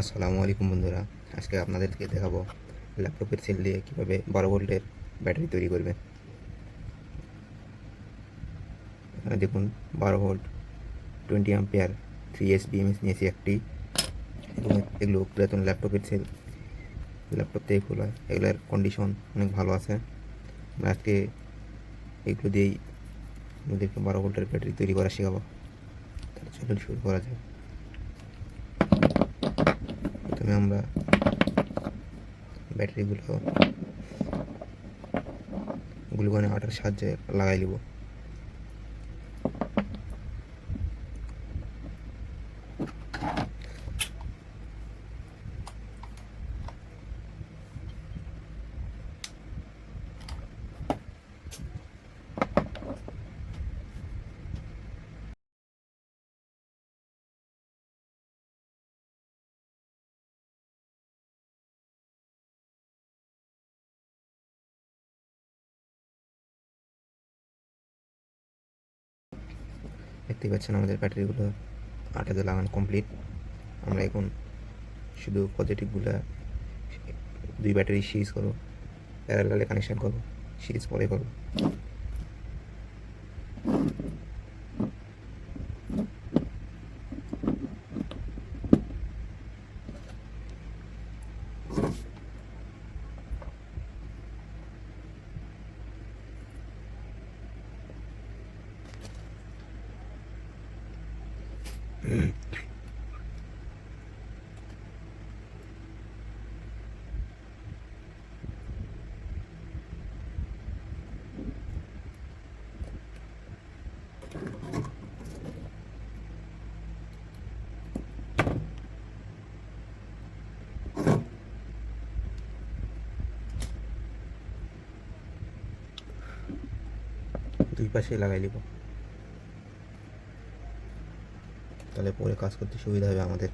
আসসালামু আলাইকুম বন্ধুরা, আজকে আপনাদেরকে দেখাবো ল্যাপটপের সেল দিয়ে কীভাবে বারো ভোল্টের ব্যাটারি তৈরি এখানে দেখুন, বারো volt twenty ampere three S BMS নিয়েছি একটি। এগুলো পুরাতন ল্যাপটপের সেল ল্যাপটপ থেকে খোলা এগুলোর কন্ডিশন অনেক ভালো আছে। আজকে এগুলো দিয়েই আমাদেরকে বারো ভোল্টের ব্যাটারি তৈরি করা শেখাবো। তাহলে চলুন শুরু করা যাক। প্রথমে আমরা ব্যাটারিগুলো গ্লুকনে আটার সাহায্যে লাগাই নিব। দেখতে পাচ্ছেন আমাদের ব্যাটারিগুলো আটাতে লাগানো কমপ্লিট আমরা এখন শুধু পজিটিভগুলো দুই ব্যাটারি সিরিজ করব প্যারালালে কানেকশান করব সিরিজ পরে করব। দুই পাশে লাগাই নিব তাহলে পরে কাজ করতে সুবিধা হবে আমাদের।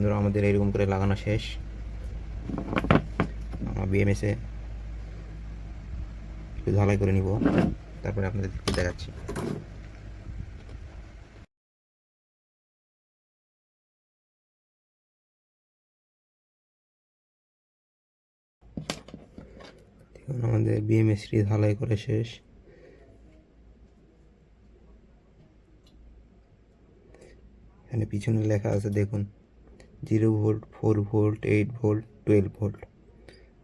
বন্ধুরা, আমাদের এরকম করে লাগানো শেষ। আমরা বিএমএসে একটু ঝালাই করে নিব, তারপরে আপনাদের দেখাচ্ছি। দেখুন আমাদের বিএমএসটি ঢালাই করে শেষ। এখানে পিছনে লেখা আছে, দেখুন। Zero volt, four volt, eight volt, twelve volt.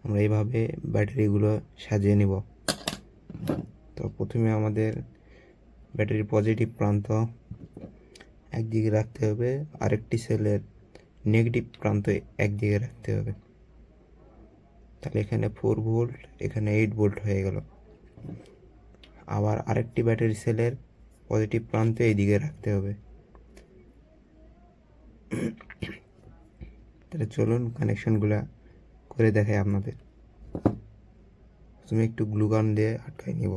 আমরা এইভাবে ব্যাটারিগুলো সাজিয়ে নিব। তো প্রথমে আমাদের ব্যাটারির পজিটিভ প্রান্ত একদিকে রাখতে হবে, আরেকটি সেলের নেগেটিভ প্রান্ত একদিকে রাখতে হবে। তাহলে এখানে ফোর ভোল্ট, এখানে এইট ভোল্ট হয়ে গেল। আবার আরেকটি ব্যাটারি সেলের পজিটিভ প্রান্ত এইদিকে রাখতে হবে। তাহলে চলুন কানেকশনগুলো করে দেখাই আপনাদের। তুমি একটু গ্লুগান দিয়ে আটকাই নিব।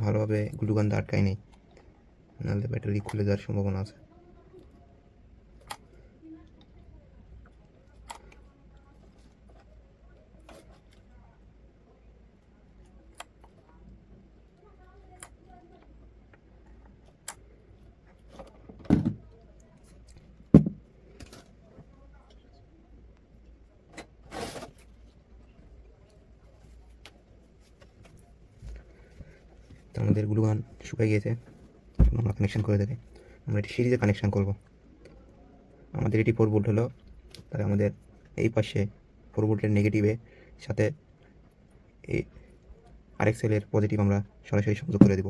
ভালোভাবে গ্লুগান দিয়ে আটকাই নেই। নাহলে ব্যাটারি খুলে যাওয়ার সম্ভাবনা আছে। আমাদের গ্লুগান শুকিয়ে গিয়েছে। আমরা কানেকশান করে দেবে আমরা এটি সিরিজে কানেকশান করব। আমাদের এটি ফোর ভোল্ট হলো। তাহলে আমাদের এই পাশে ফোর ভোল্টের নেগেটিভে সাথে এই আরেক সেলের পজিটিভ আমরা সরাসরি সংযোগ করে দেব।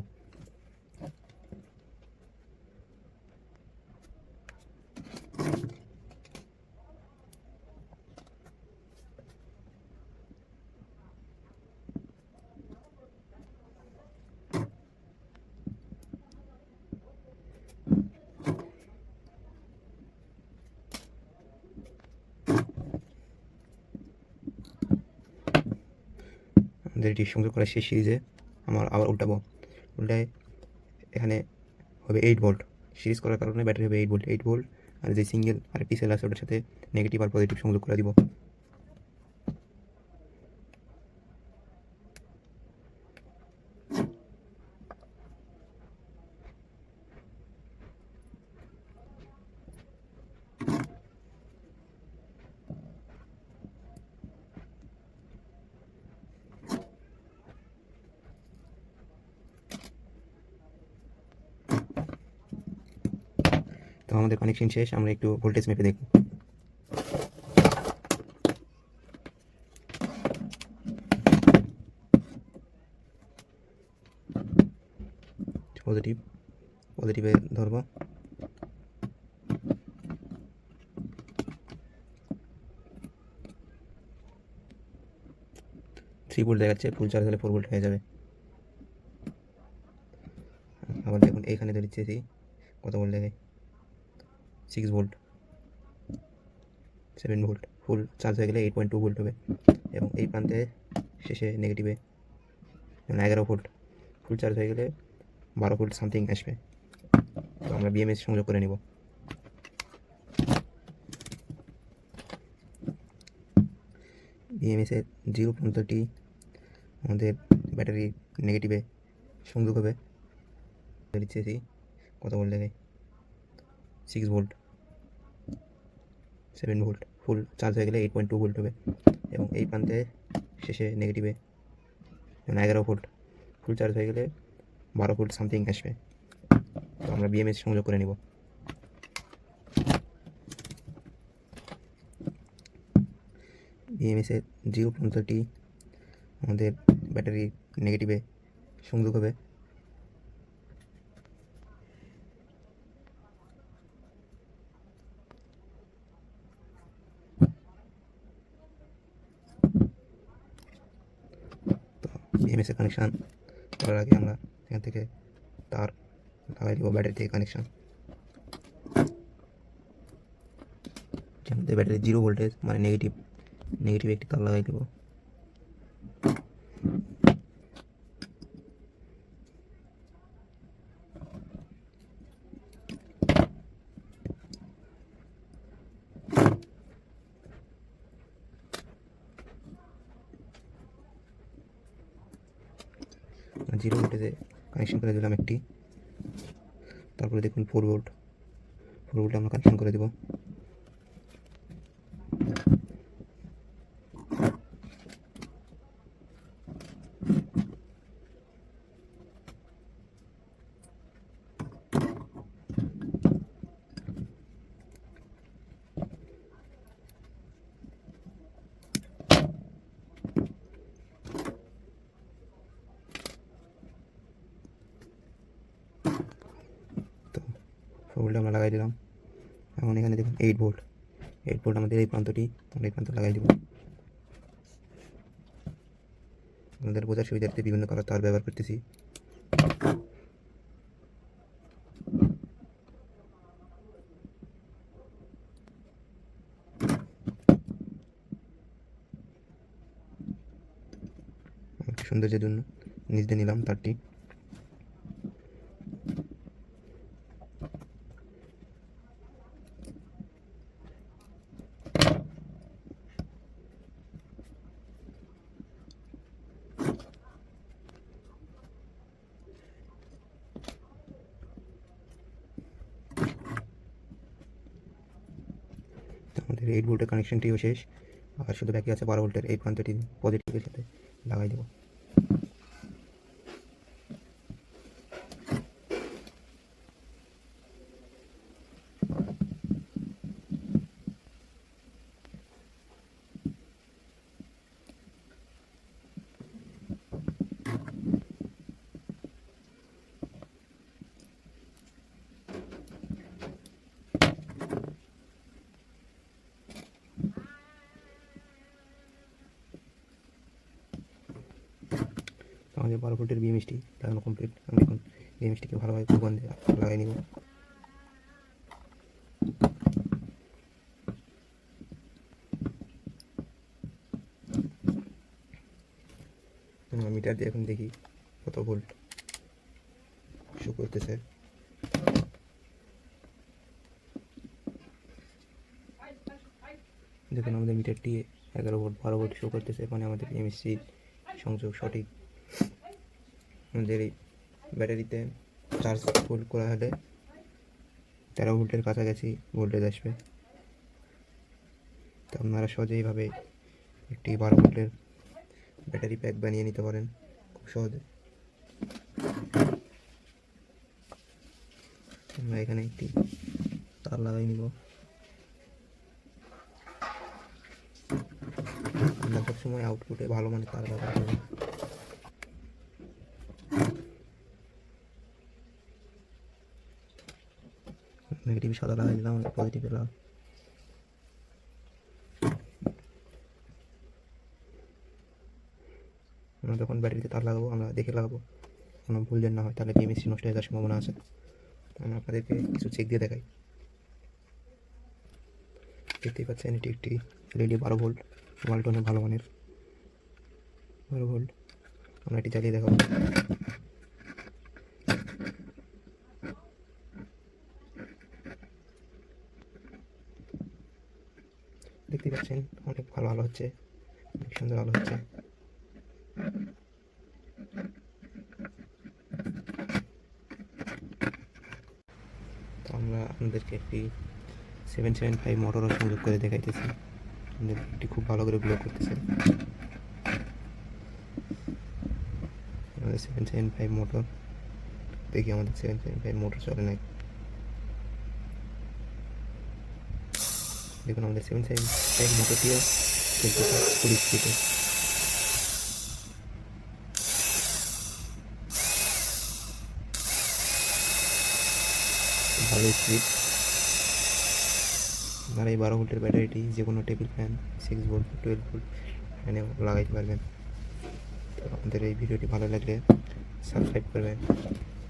এটি সংযোগ করা সেই সিরিজে আমার আবার উল্টাবো। উল্টায় এখানে হবে এইট ভোল্ট সিরিজ করার কারণে ব্যাটারি হবে এইট ভোল্ট এইট ভোল্ট আর যে সিঙ্গেল আরেকটি সেল আছে, ওটার সাথে নেগেটিভ আর পজিটিভ সংযোগ করে দিব। আমাদের কানেকশন শেষ, আমরা একটু ভোল্টেজ মেপে দেখব পজিটিভ পজিটিভে ধরবো। থ্রি ভোল্ট দেখাচ্ছে ফুল চার্জ হলে ফোর ভোল্ট হয়ে যাবে। আবার দেখুন এইখানে ধরেছি, কত ভোল্ট দেখায় six volt seven volt full charge হয়ে গেলে এইট পয়েন্ট টু ভোল্ট হবে। এবং এই প্রান্তে শেষে নেগেটিভে যেমন এগারো ভোল্ট ফুল চার্জ হয়ে গেলে বারো ভোল্ট সামথিং আসবে। তো আমরা বিএমএস সংযোগ করে নেব। বিএমএসের জিরো পর্যন্তটি আমাদের ব্যাটারি নেগেটিভে সংযোগ হবে। দিচ্ছি কত volt six volt seven volt full charge হয়ে গেলে এইট পয়েন্ট টু ভোল্ট হবে। এবং এই প্রান্তে শেষে নেগেটিভে যেমন এগারো ভোল্ট ফুল চার্জ হয়ে গেলে বারো ভোল্ট সামথিং আসবে। তো আমরা বিএমএস সংযোগ করে নেব। বিএমএসের জিরো পর্যন্তটি আমাদের ব্যাটারি নেগেটিভে সংযোগ হবে। তো বিএমএসের কানেকশান করার আগে আমরা এখান থেকে তার লাগাই দেবো ব্যাটারি থেকে কানেকশান ব্যাটারি জিরো ভোল্টেজ মানে নেগেটিভ নেগেটিভ একটি তার লাগাই দেবো। জিরো ভোল্টেজে কানেকশন করে দিলাম একটি। তারপরে দেখুন ফোর ভোল্ট ফোর ভোল্টে আমরা কানেকশন করে দেবো তো ফোর ভোল্টে আমরা লাগাই দিলাম। এখন এখানে দেখুন এইট ভোল্ট এইট ভোল্ট আমাদের এই প্রান্তটি, আমরা এই প্রান্ত লাগাই দেবো। আমাদের বোঝার সুবিধার্থে বিভিন্ন কালার তার ব্যবহার করতেছি। সৌন্দর্যের জন্য নিচ দিয়ে নিলাম তারটি তো আমাদের এইট ভোল্টের কানেকশনটিও শেষ। আর শুধু বাকি আছে বারো ভোল্টের এই প্রান্তটি পজিটিভের সাথে লাগাই দেবো। বারো ভোল্টের বিএমএসটি লাগানো কমপ্লিট আমি এখন বিএমএসটিকে ভালোভাবে কুবন দিয়ে লাগাই নিব। মিটার দিয়ে এখন দেখি কত ভোল্ট শো করতেছে। দেখুন আমাদের মিটারটি এগারো ভোল্ট বারো ভোল্ট শো করতেছে মানে আমাদের এমএসসি সংযোগ সঠিক। আমাদের এই ব্যাটারিতে চার্জ ফুল করা হলে তেরো ভোল্টের কাছাকাছি ভোল্টেজ আসবে। তো আপনারা সহজেইভাবে একটি বারো ভোল্টের ব্যাটারি প্যাক বানিয়ে নিতে পারেন, খুব সহজে। আমরা এখানে একটি তার লাগাই নিব। আমরা সবসময় আউটপুটে ভালো মানের তার ব্যবহার করব নেগেটিভ সাদা লাগাই দিলাম পজিটিভ লাল আমরা যখন ব্যাটারিতে তার লাগাবো, আমরা দেখে লাগাবো। কোনো ভুল যেন না হয়, তাহলে বিএমএসি নষ্ট হয়ে যাওয়ার সম্ভাবনা আছে। আমরা আপনাদেরকে কিছু চেক দিয়ে দেখাই। দেখতেই পাচ্ছেন, এটি একটি এলইডি বারো ভোল্ট ওয়ালটনের ভালো মানের। বারো ভোল্ট আমরা এটি চালিয়ে দেখাবো। দেখতে পাচ্ছেন, অনেক ভালো আলো হচ্ছে, অনেক সুন্দর আলো হচ্ছে। তো আমরা আপনাদেরকে একটি সেভেন সেভেন ফাইভ মোটরও সংযোগ করে দেখাইতেছি। আমাদের এটি খুব ভালো করে ব্লক করতেছে আমাদের সেভেন সেভেন ফাইভ মোটর দেখি আমাদের সেভেন সেভেন ফাইভ মোটর চলে নাই দেখুন আমাদের সেভেন সেভেন ফাইভ মোটরটিও চলতেছে ফুল স্পিডে ভালো স্পিড আপনারা এই বারো ভোল্টের ব্যাটারিটি যে কোনো table fan six volt twelve volt ফ্যানে লাগাইতে পারবেন তো আমাদের এই ভিডিওটি ভালো লাগলে সাবস্ক্রাইব করবেন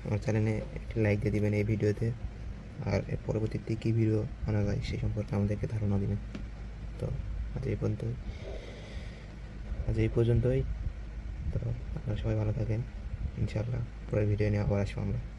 আমার চ্যানেলে একটি লাইক দিয়ে দিবেন এই ভিডিওতে আর এর পরবর্তীতে কী ভিডিও আনা যায় সে সম্পর্কে আমাদেরকে ধারণা দিবেন। তো, আজ এই পর্যন্তই। আজ এই পর্যন্তই। তো, আপনারা সবাই ভালো থাকেন। ইনশাআল্লাহ, পরের ভিডিও নিয়ে আবার আসব আমরা।